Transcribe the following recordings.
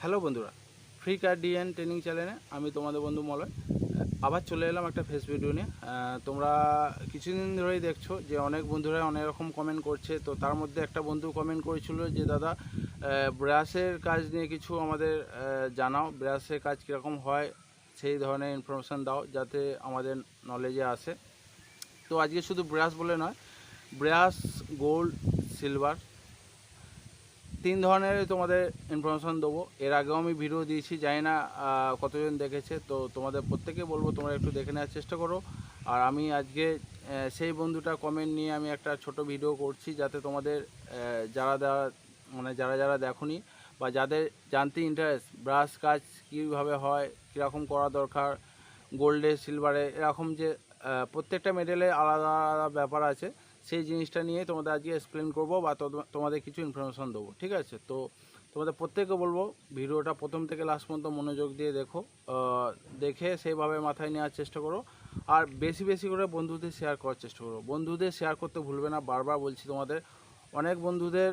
Hello বন্ধুরা free কার DNA training চ্যানেলে আমি তোমাদের বন্ধু মলয়। আবার চলে এলাম একটা ফেস ভিডিও নিয়ে। তোমরা কিছুদিন ধরেই দেখছ যে অনেক বন্ধুরা অনেক রকম কমেন্ট করছে। তো তার মধ্যে একটা বন্ধু কমেন্ট করেছিল যে, দাদা ব্রাশের কাজ নিয়ে কিছু আমাদের জানাও। ব্রাশের কাজ কীরকম হয়? সেই ধরনের ইনফরমেশান দাও যাতে আমাদের নলেজে আসে। তো আজকে শুধু ব্রাশ বলে নয়, ব্রাশ গোল্ড সিলভার তিন ধরনের তোমাদের ইনফরমেশন দেবো। এর আগেও আমি ভিডিও দিয়েছি, জানি না কতজন দেখেছে, তো তোমাদের প্রত্যেকে বলব তোমরা একটু দেখে নেওয়ার চেষ্টা করো। আর আমি আজকে সেই বন্ধুটা কমেন্ট নিয়ে আমি একটা ছোট ভিডিও করছি, যাতে তোমাদের যারা যারা মানে যারা যারা দেখোনি বা যাদের জানতে ইন্টারেস্ট ব্রাশ কাজ কীভাবে হয়, কীরকম করা দরকার গোল্ডে সিলভারে এরকম যে প্রত্যেকটা মেডেলে আলাদা আলাদা ব্যাপার আছে। সেই জিনিসটা নিয়ে তোমাদের আজকে এক্সপ্লেন করব বা তোমাদের কিছু ইনফরমেশন দেবো, ঠিক আছে? তো তোমাদের প্রত্যেককে বলব, ভিডিওটা প্রথম থেকে লাস্ট পর্যন্ত মনোযোগ দিয়ে দেখো দেখে সেইভাবে মাথায় নেওয়ার চেষ্টা করো, আর বেশি বেশি করে বন্ধুদের শেয়ার করার চেষ্টা করো। বন্ধুদের শেয়ার করতে ভুলবে না, বারবার বলছি তোমাদের, অনেক বন্ধুদের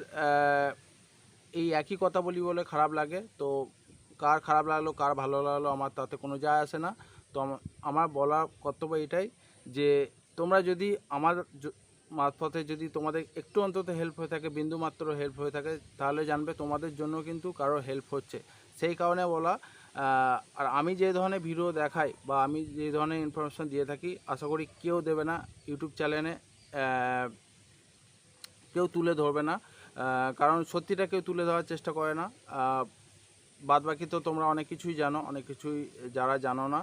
এই একই কথা বলি বলে খারাপ লাগে, তো কার খারাপ লাগল, কার ভালো লাগল, আমার তাতে কোনো যায় আসে না। তো আমার বলার কর্তব্য এটাই যে তোমরা যদি আমার মারফতে যদি তোমাদের একটু অন্তত হেল্প হয়ে থাকে, বিন্দু মাত্র হেল্প হয়ে থাকে, তাহলে জানবে তোমাদের জন্য কিন্তু কারও হেল্প হচ্ছে। সেই কারণে বলা আর আমি যে ধরনের ভিডিও দেখাই বা আমি যে ধরনের ইনফরমেশন দিয়ে থাকি, আশা করি কেউ দেবে না ইউটিউব চ্যানেলে কেউ তুলে ধরবে না। কারণ সত্যিটা কেউ তুলে ধরার চেষ্টা করে না। বাদ বাকি তো তোমরা অনেক কিছুই জানো, অনেক কিছুই যারা জানো না।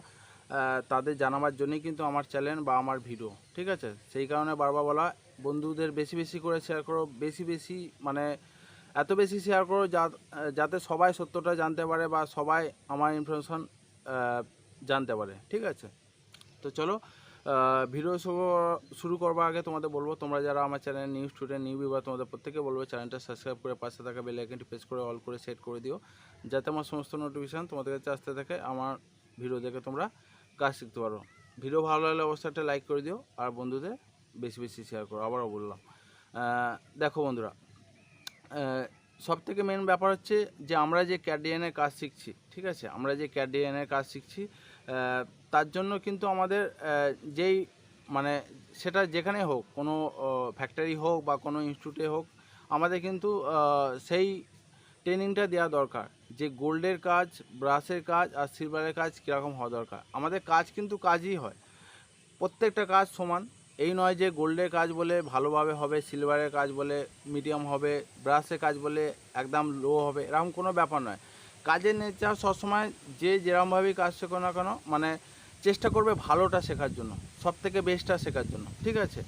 তাদের জানাবার জন্যই কিন্তু আমার চ্যানেল বা আমার ভিডিও, ঠিক আছে? সেই কারণে বারবার বলা, বন্ধুদের বেশি বেশি করে শেয়ার করো, বেশি বেশি মানে এত বেশি শেয়ার করো যাতে সবাই সত্যটা জানতে পারে বা সবাই আমার ইনফরমেশন জানতে পারে, ঠিক আছে? তো চলো ভিডিও শুরু করবার আগে তোমাদের বলব, তোমরা যারা আমার channel new student new viewer তোমাদের প্রত্যেকে বলব চ্যানেলটা সাবস্ক্রাইব করে পাশে থাকা বেল আইকনটি প্রেস করে অল করে সেট করে দিও, যাতে আমার সমস্ত নোটিফিকেশান তোমাদের কাছে আসতে থাকে, আমার ভিডিও দেখে তোমরা কাজ শিখতে পারো। ভিডিও ভালো লাগলে অবশ্যই একটা লাইক করে দিও, আর বন্ধুদের বেশি বেশি শেয়ার করো, আবারও বললাম। দেখো বন্ধুরা সব থেকে মেন ব্যাপার হচ্ছে যে আমরা যে ক্যাডিএনের কাজ শিখছি, ঠিক আছে? আমরা যে ক্যাডিএনের কাজ শিখছি তার জন্য কিন্তু আমাদের যেই মানে সেটা যেখানে হোক, কোনো ফ্যাক্টরি হোক বা কোনো ইনস্টিটিউটে হোক, আমাদের কিন্তু সেই ট্রেনিংটা দেওয়া দরকার। যে গোল্ডের কাজ, ব্রাশের কাজ আর সিলভারের কাজ কীরকম হওয়া দরকার। আমাদের কাজ কিন্তু কাজই হয়। প্রত্যেকটা কাজ সমান। এই নয় যে গোল্ডের কাজ বলে ভালোভাবে হবে, সিলভারের কাজ বলে মিডিয়াম হবে, ব্রাশের কাজ বলে একদম লো হবে, এরকম কোনো ব্যাপার নয়। কাজের নেচার সবসময় যে যেরকমভাবেই কাজ শেখো না কেন মানে চেষ্টা করবে ভালোটা শেখার জন্য সব থেকে বেস্টটা শেখার জন্য, ঠিক আছে?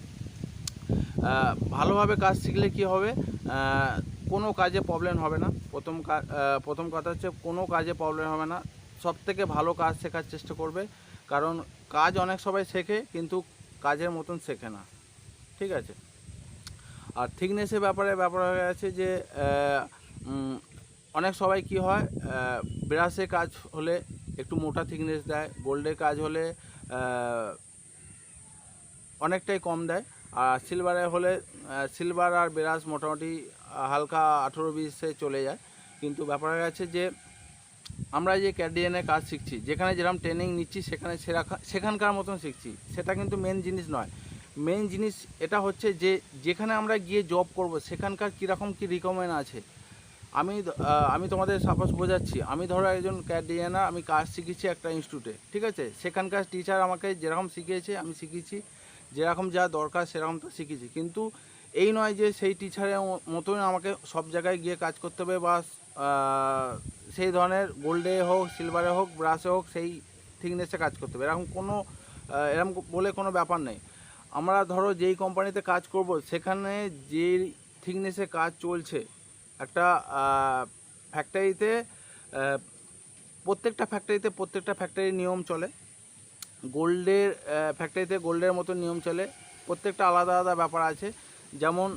ভালোভাবে কাজ শিখলে কি হবে? কোনো কাজে প্রবলেম হবে না। প্রথম প্রথম কথা হচ্ছে কোনো কাজে প্রবলেম হবে না। সব থেকে ভালো কাজ শেখার চেষ্টা করবে। কারণ কাজ অনেক সবাই শেখে, কিন্তু কাজের মতন শেখে না। ঠিক আছে? আর থিকনেসের ব্যাপারে, ব্যাপার হয়ে গেছে যে অনেক সবাই কি হয় ব্রাশে কাজ হলে একটু মোটা থিকনেস দেয়, গোল্ডের কাজ হলে অনেকটাই কম দেয়। আর সিলভারে হলে সিলভার আর ব্রাশ মোটামুটি হালকা আঠেরো বিশে চলে যায়। কিন্তু ব্যাপার গেছে যে, আমরা যে ক্যাডিএনের কাজ শিখছি, যেখানে যেরকম ট্রেনিং নিচ্ছি, সেখানে সেরা সেখানকার মতন শিখছি। সেটা কিন্তু মেন জিনিস নয়। মেন জিনিস এটা হচ্ছে যে, যেখানে আমরা গিয়ে জব করব, সেখানকার কীরকম কী রিকমেন্ড আছে। আমি আমি তোমাদের সাপোজ বোঝাচ্ছি, আমি ধরো একজন ক্যাডিয়ানা আমি কাজ শিখেছি একটা ইনস্টিটিউটে ঠিক আছে? সেখানকার টিচার আমাকে যেরকম শিখিয়েছে, আমি শিখেছি যেরকম যা দরকার সেরকম তো শিখেছি কিন্তু এই নয় যে সেই টিচারের মতন আমাকে সব জায়গায় গিয়ে কাজ করতে হবে বা সেই ধরনের গোল্ডে হোক সিলভারে হোক ব্রাশে হোক, সেই থিকনেসে কাজ করতে হবে। এরকম কোনো এরকম বলে কোনো ব্যাপার নেই। আমরা ধরো যেই কোম্পানিতে কাজ করব, সেখানে যে থিকনেসে কাজ চলছে, একটা ফ্যাক্টরিতে প্রত্যেকটা ফ্যাক্টরিতে প্রত্যেকটা ফ্যাক্টরির নিয়ম চলে। গোল্ডের ফ্যাক্টরিতে গোল্ডের মতো নিয়ম চলে। প্রত্যেকটা আলাদা আলাদা ব্যাপার আছে। যেমন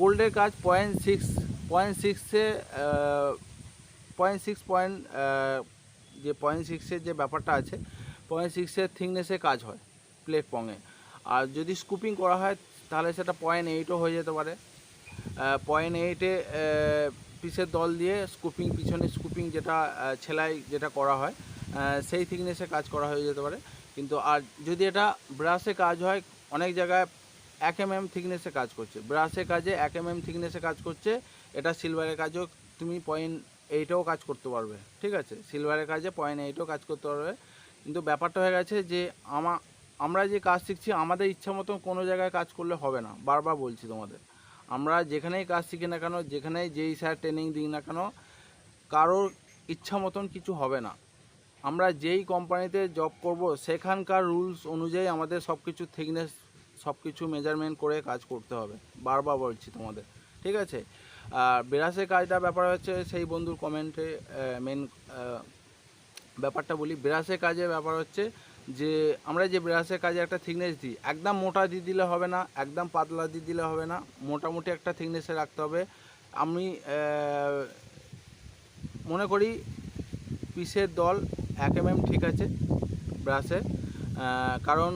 গোল্ডের কাজ পয়েন্ট সিক্স পয়েন্ট সিক্সে পয়েন্ট সিক্স পয়েন্ট যে পয়েন্ট সিক্সের যে ব্যাপারটা আছে পয়েন্ট সিক্সের থিকনেসে কাজ হয় প্লেট পঙে আর যদি স্কুপিং করা হয়, তাহলে সেটা পয়েন্ট এইটও হয়ে যেতে পারে। পয়েন্ট এইটে পিসের দল দিয়ে স্কুপিং পিছনে স্কুপিং যেটা ছেলাই যেটা করা হয় সেই থিকনেসে কাজ করা হয়ে যেতে পারে। কিন্তু আর যদি এটা ব্রাশে কাজ হয়, অনেক জায়গায় এক এম এম থিকনেসে কাজ করছে। ব্রাশে কাজে এক এম এম থিকনেসে কাজ করছে। এটা সিলভারের কাজেও তুমি পয়েন্ট এইটাও কাজ করতে পারবে। ঠিক আছে? সিলভারের কাজে পয়েন্ট এইটও কাজ করতে পারবে। কিন্তু ব্যাপারটা হয়ে গেছে যে আমা, আমরা যে কাজ শিখছি, আমাদের ইচ্ছা মতো কোনো জায়গায় কাজ করলে হবে না। বারবার বলছি তোমাদের। আমরা যেখানেই কাজ শিখি না কেন যেখানেই যেই স্যার ট্রেনিং দিই না কেন, কারোর ইচ্ছা মতন কিছু হবে না। আমরা যেই কোম্পানিতে জব করব, সেখানকার রুলস অনুযায়ী আমাদের সব কিছু থিকনেস সব কিছু মেজারমেন্ট করে কাজ করতে হবে। বারবার বলছি তোমাদের, ঠিক আছে? আর বিরাসের কাজটা ব্যাপার হচ্ছে, সেই বন্ধুর কমেন্টে মেন ব্যাপারটা বলি। ব্রাশের কাজে ব্যাপার হচ্ছে যে, আমরা যে ব্রাশের কাজে একটা থিকনেস দিই, একদম মোটা দিয়ে দিলে হবে না, একদম পাতলা দিয়ে দিলে হবে না, মোটামুটি একটা থিকনেসে রাখতে হবে। আমি মনে করি পিসের দল এক এম এম ঠিক আছে ব্রাশে কারণ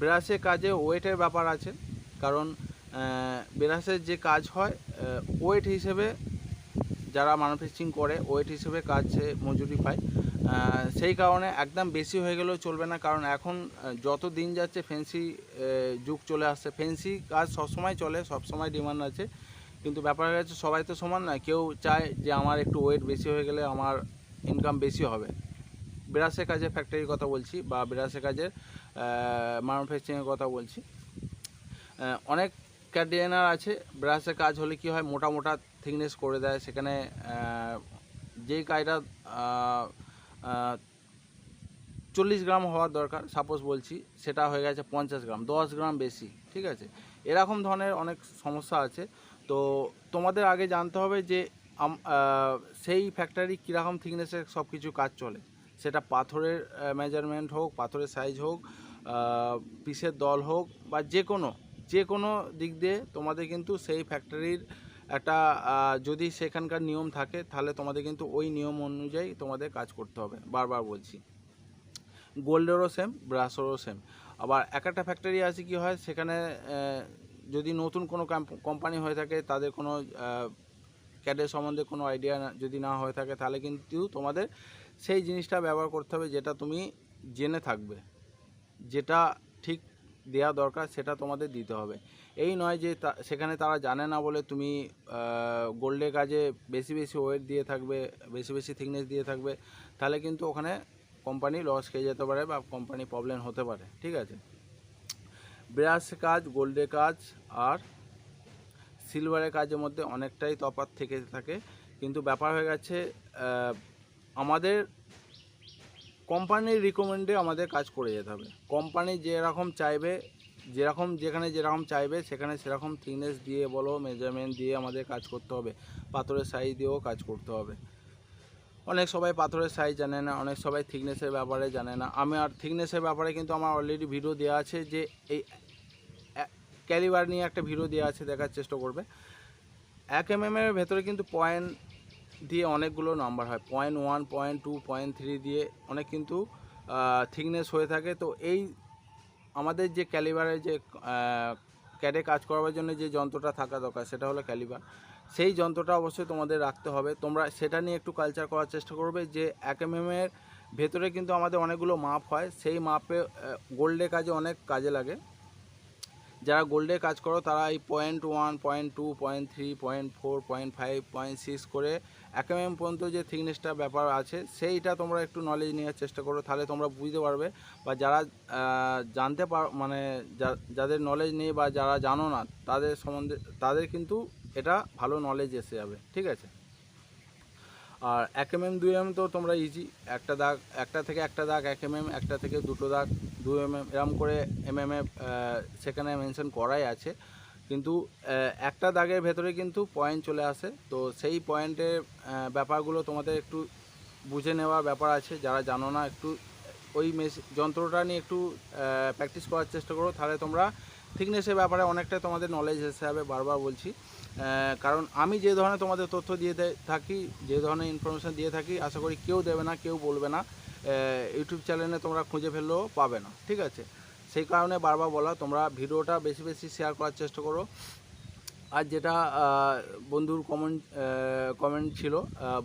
ব্রাশে কাজে ওয়েটের ব্যাপার আছে, কারণ ব্রাশের যে কাজ হয় ওয়েট হিসেবে যারা ম্যানুফ্যাকচারিং করে, ওয়েট হিসেবে কাজ মজুরি পায়। সেই কারণে একদম বেশি হয়ে গেলেও চলবে না, কারণ এখন যত দিন যাচ্ছে ফেন্সি যুগ চলে আসছে। ফেন্সি কাজ সবসময় চলে, সবসময় ডিমান্ড আছে। কিন্তু ব্যাপার হচ্ছে সবাই তো সমান না কেউ চায় যে আমার একটু ওয়েট বেশি হয়ে গেলে আমার ইনকাম বেশি হবে। বিরাসের কাজে ফ্যাক্টরির কথা বলছি, বা বিরাসের কাজের ম্যানুফ্যাকচারিংয়ের কথা বলছি। অনেক ক্যাডিয়ানার আছে ব্রাশের কাজ হলে কি হয়, মোটা মোটা থিকনেস করে দেয়। সেখানে যেই কাজটা চল্লিশ গ্রাম হওয়ার দরকার সাপোজ বলছি, সেটা হয়ে গেছে পঞ্চাশ গ্রাম, দশ গ্রাম বেশি, ঠিক আছে? এরকম ধরনের অনেক সমস্যা আছে। তো তোমাদের আগে জানতে হবে যে সেই ফ্যাক্টরি কীরকম থিকনেসের সব কিছু কাজ চলে। সেটা পাথরের মেজারমেন্ট হোক, পাথরের সাইজ হোক পিসের দল হোক বা যে কোনো যে কোনো দিক দিয়ে তোমাদের কিন্তু সেই ফ্যাক্টরির একটা যদি সেখানকার নিয়ম থাকে, তাহলে তোমাদের কিন্তু ওই নিয়ম অনুযায়ী তোমাদের কাজ করতে হবে। বারবার বলছি। গোল্ডেরও সেম ব্রাসেরও সেম আবার এক একটা ফ্যাক্টরি আছে কি হয়, সেখানে যদি নতুন কোনো কোম্পানি হয়ে থাকে, তাদের কোনো ক্যাডের সম্বন্ধে কোনো আইডিয়া যদি না হয়ে থাকে, তাহলে কিন্তু তোমাদের সেই জিনিসটা ব্যবহার করতে হবে যেটা তুমি জেনে থাকবে। যেটা ঠিক দেওয়া দরকার সেটা তোমাদের দিতে হবে। এই নয় যে সেখানে তারা জানে না বলে তুমি গোল্ডের কাজে বেশি বেশি ওয়েট দিয়ে থাকবে, বেশি বেশি থিকনেস দিয়ে থাকবে, তাহলে কিন্তু ওখানে কোম্পানি লস খেয়ে যেতে পারে বা কোম্পানি প্রবলেম হতে পারে, ঠিক আছে? ব্রাশ কাজ গোল্ডের কাজ আর সিলভারের কাজের মধ্যে অনেকটাই তফাৎ থেকে থাকে। কিন্তু ব্যাপার হয়ে গেছে আমাদের কোম্পানির রিকমেন্ডে আমাদের কাজ করে যেতে হবে। কোম্পানি যেরকম চাইবে, যেরকম যেখানে যেরকম চাইবে, সেখানে সেরকম থিকনেস দিয়ে বলো মেজারমেন্ট দিয়ে আমাদের কাজ করতে হবে। পাথরের সাইজ দিয়েও কাজ করতে হবে। অনেক সবাই পাথরের সাইজ জানে না, অনেক সবাই থিকনেসের ব্যাপারে জানে না। আমি আর থিকনেসের ব্যাপারে কিন্তু আমার অলরেডি ভিডিও দেওয়া আছে যে এই ক্যালিবার নিয়ে একটা ভিডিও দেওয়া আছে, দেখার চেষ্টা করবে। এক এম এর ভেতরে কিন্তু পয়েন্ট দিয়ে অনেকগুলো নাম্বার হয়। Point one point two point three দিয়ে অনেক কিন্তু থিকনেস হয়ে থাকে। তো এই আমাদের যে ক্যালিবারের যে ক্যাডে কাজ করার জন্য যে যন্ত্রটা থাকা দরকার, সেটা হলো ক্যালিবার সেই যন্ত্রটা অবশ্যই তোমাদের রাখতে হবে। তোমরা সেটা নিয়ে একটু কালচার করার চেষ্টা করবে যে এক এম এর ভেতরে কিন্তু আমাদের অনেকগুলো মাপ হয়। সেই মাপে গোল্ডে কাজে অনেক কাজে লাগে। যারা গোল্ডে কাজ করো, তারা এই point one point two point three point four point five point six করে এক এম পর্যন্ত যে থিকনেসটা ব্যাপার আছে, সেইটা তোমরা একটু নলেজ নেওয়ার চেষ্টা করো, তাহলে তোমরা বুঝতে পারবে। বা যারা জানতে পার মানে যাদের নলেজ নেই বা যারা জানো না, তাদের সম্বন্ধে, তাদের কিন্তু এটা ভালো নলেজ এসে যাবে, ঠিক আছে? আর এক এম এম দুই এম তো তোমরা ইজি একটা দাগ, একটা থেকে একটা দাগ, এক এম এম একটা থেকে দুটো দাগ দু এম এম এরম করে এম এম এ সেখানে মেনশন করাই আছে। কিন্তু একটা দাগের ভেতরে কিন্তু পয়েন্ট চলে আসে। তো সেই পয়েন্টের ব্যাপারগুলো তোমাদের একটু বুঝে নেওয়ার ব্যাপার আছে। যারা জানো না, একটু ওই মেশ যন্ত্রটা নিয়ে একটু প্র্যাকটিস করার চেষ্টা করো। তাহলে তোমরা থিকনেসের ব্যাপারে অনেকটা তোমাদের নলেজ এসে যাবে বারবার বলছি। কারণ আমি যে ধরনের তোমাদের তথ্য দিয়ে থাকি, যে ধরনের ইনফরমেশান দিয়ে থাকি, আশা করি কেউ দেবে না, কেউ বলবে না। ইউটিউব চ্যানেলে তোমরা খুঁজে ফেললেও পাবে না, ঠিক আছে? সেই কারণে বারবার বলা, তোমরা ভিডিওটা বেশি বেশি শেয়ার করার চেষ্টা করো। আর যেটা বন্ধুর কমেন্ট কমেন্ট ছিল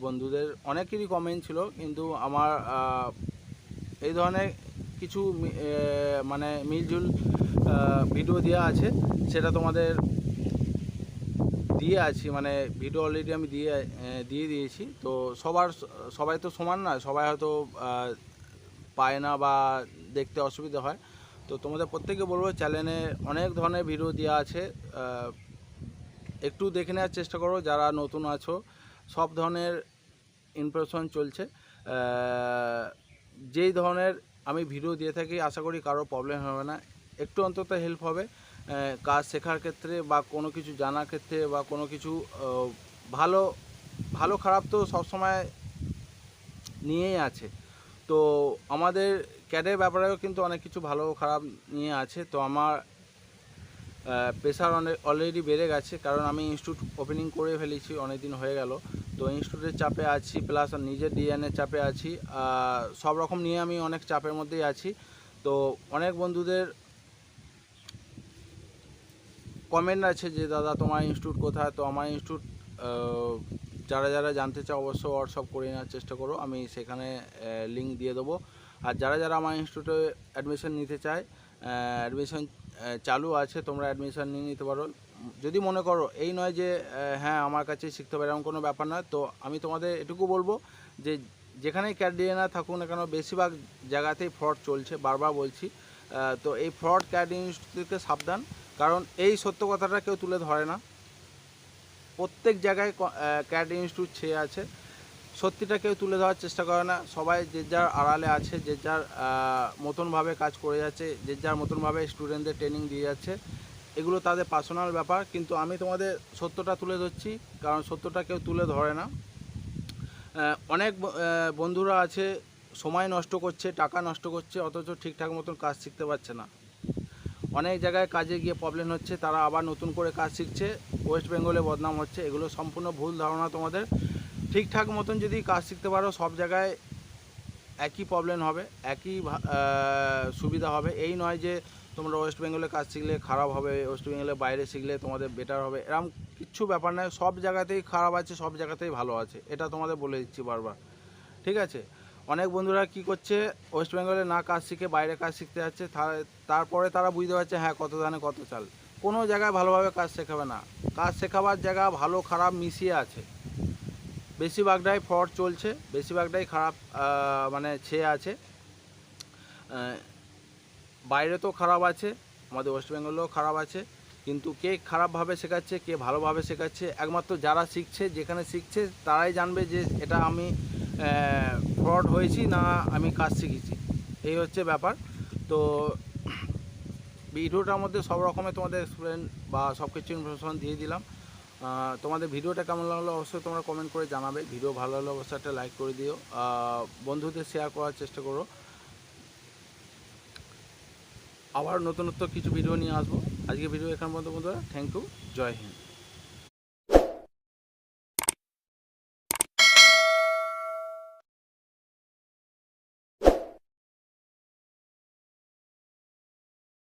বন্ধুদের, অনেকেরই কমেন্ট ছিল, কিন্তু আমার এই ধরনের কিছু মানে মিলজুল ভিডিও দেওয়া আছে, সেটা তোমাদের দিয়ে আছি মানে ভিডিও অলরেডি আমি দিয়ে দিয়ে দিয়েছি। তো সবার, সবাই তো সমান না সবাই হয়তো পায় না বা দেখতে অসুবিধা হয়। তো তোমাদের প্রত্যেকে বলব চ্যানেলে অনেক ধরনের ভিডিও দেওয়া আছে একটু দেখে নেওয়ার চেষ্টা করো, যারা নতুন আছো, সব ধরনের ইনফরমেশন চলছে। যেই ধরনের আমি ভিডিও দিয়ে থাকি, আশা করি কারও প্রবলেম হবে না। একটু অন্তত হেল্প হবে। কাজ শেখার ক্ষেত্রে বা কোনো কিছু জানার ক্ষেত্রে বা কোনো কিছু ভালো ভালো খারাপ তো সবসময় নিয়েই আছে। তো আমাদের ক্যাডের ব্যাপারেও কিন্তু অনেক কিছু ভালো খারাপ নিয়ে আছে। তো আমার প্রেশার অনেক অলরেডি বেড়ে গেছে। কারণ আমি ইনস্টিটিউট ওপেনিং করে ফেলেছি অনেক দিন হয়ে গেল। তো ইনস্টিটিউটের চাপে আছি প্লাস নিজের ডিএনএর চাপে আছি। সব রকম নিয়ে আমি অনেক চাপের মধ্যেই আছি। তো অনেক বন্ধুদের কমেন্ট আছে যে, দাদা, তোমার ইনস্টিটিউট কোথায়? তো আমার ইনস্টিটিউট যারা যারা জানতে চাও অবশ্যই হোয়াটসঅ্যাপ করে নেওয়ার চেষ্টা করো। আমি সেখানে লিঙ্ক দিয়ে দেবো। আর যারা যারা আমার ইনস্টিটিউটে অ্যাডমিশন নিতে চায় অ্যাডমিশন চালু আছে, তোমরা অ্যাডমিশন নিয়ে নিতে পারো। যদি মনে করো এই নয় যে হ্যাঁ আমার কাছে শিখতে পারে এরকম কোনো ব্যাপার নয়। তো আমি তোমাদের এটুকু বলব যে, যেখানেই ক্যাডিয়ানা থাকুক না কেন, বেশিরভাগ জায়গাতেই ফ্রড চলছে। বারবার বলছি তো এই ফ্রড ক্যাড ইনস্টিটিউট থেকে সাবধান। কারণ এই সত্য কথাটা কেউ তুলে ধরে না। প্রত্যেক জায়গায় ক্যাট ইনস্টিটিউট ছেয়ে আছে। সত্যিটা কেউ তুলে ধরার চেষ্টা করে না। সবাই যে যার আড়ালে আছে, যে যার মতনভাবে কাজ করে যাচ্ছে, যে যার মতনভাবে স্টুডেন্টদের ট্রেনিং দিয়ে যাচ্ছে, এগুলো তাদের পার্সোনাল ব্যাপার। কিন্তু আমি তোমাদের সত্যটা তুলে ধরছি, কারণ সত্যটা কেউ তুলে ধরে না। অনেক বন্ধুরা আছে, সময় নষ্ট করছে, টাকা নষ্ট করছে, অথচ ঠিকঠাক মতন কাজ শিখতে পারছে না। অনেক জায়গায় কাজে গিয়ে প্রবলেম হচ্ছে, তারা আবার নতুন করে কাজ শিখছে ওয়েস্ট বেঙ্গলে বদনাম হচ্ছে, এগুলো সম্পূর্ণ ভুল ধারণা তোমাদের। ঠিকঠাক মতন যদি কাজ শিখতে পারো, সব জায়গায় একই প্রবলেম হবে, একই সুবিধা হবে। এই নয় যে তোমরা ওয়েস্ট বেঙ্গলে কাজ শিখলে খারাপ হবে ওয়েস্ট বেঙ্গলের বাইরে শিখলে তোমাদের বেটার হবে এরকম কিচ্ছু ব্যাপার নয়, সব জায়গাতেই খারাপ আছে, সব জায়গাতেই ভালো আছে, এটা তোমাদের বলে দিচ্ছি বারবার। ঠিক আছে? অনেক বন্ধুরা কি করছে ওয়েস্ট বেঙ্গলে না কাজ শিখে বাইরে কাজ শিখতে যাচ্ছে তারপরে তারা বুঝতে পারছে হ্যাঁ কত দানে কত চাল। কোনো জায়গায় ভালোভাবে কাজ শেখাবে না। কাজ শেখাবার জায়গা ভালো, খারাপ মিশিয়ে আছে। বেশিরভাগটাই ফ্রড চলছে, বেশিরভাগটাই খারাপ মানে ছেয়ে আছে। বাইরে তো খারাপ আছে, আমাদের ওয়েস্ট বেঙ্গলেও খারাপ আছে, কিন্তু কে খারাপভাবে শেখাচ্ছে, কে ভালোভাবে শেখাচ্ছে, একমাত্র যারা শিখছে, যেখানে শিখছে, তারাই জানবে যে এটা আমি ফ্রড হয়েছি না আমি কাজ শিখেছি। এই হচ্ছে ব্যাপার। তো ভিডিওটার মধ্যে সব রকমের তোমাদের এক্সপ্লেন বা সব কিছু ইনফরমেশন দিয়ে দিলাম। তোমাদের ভিডিওটা কেমন লাগল অবশ্যই তোমরা কমেন্ট করে জানাবে। ভিডিও ভালো হলে অবশ্যই একটা লাইক করে দিও। বন্ধুদের শেয়ার করার চেষ্টা করো। আবার নতুনত্ব কিছু ভিডিও নিয়ে আসব। আজকে ভিডিও এখান পর্যন্ত বন্ধুরা থ্যাংক ইউ জয় হিন্দ।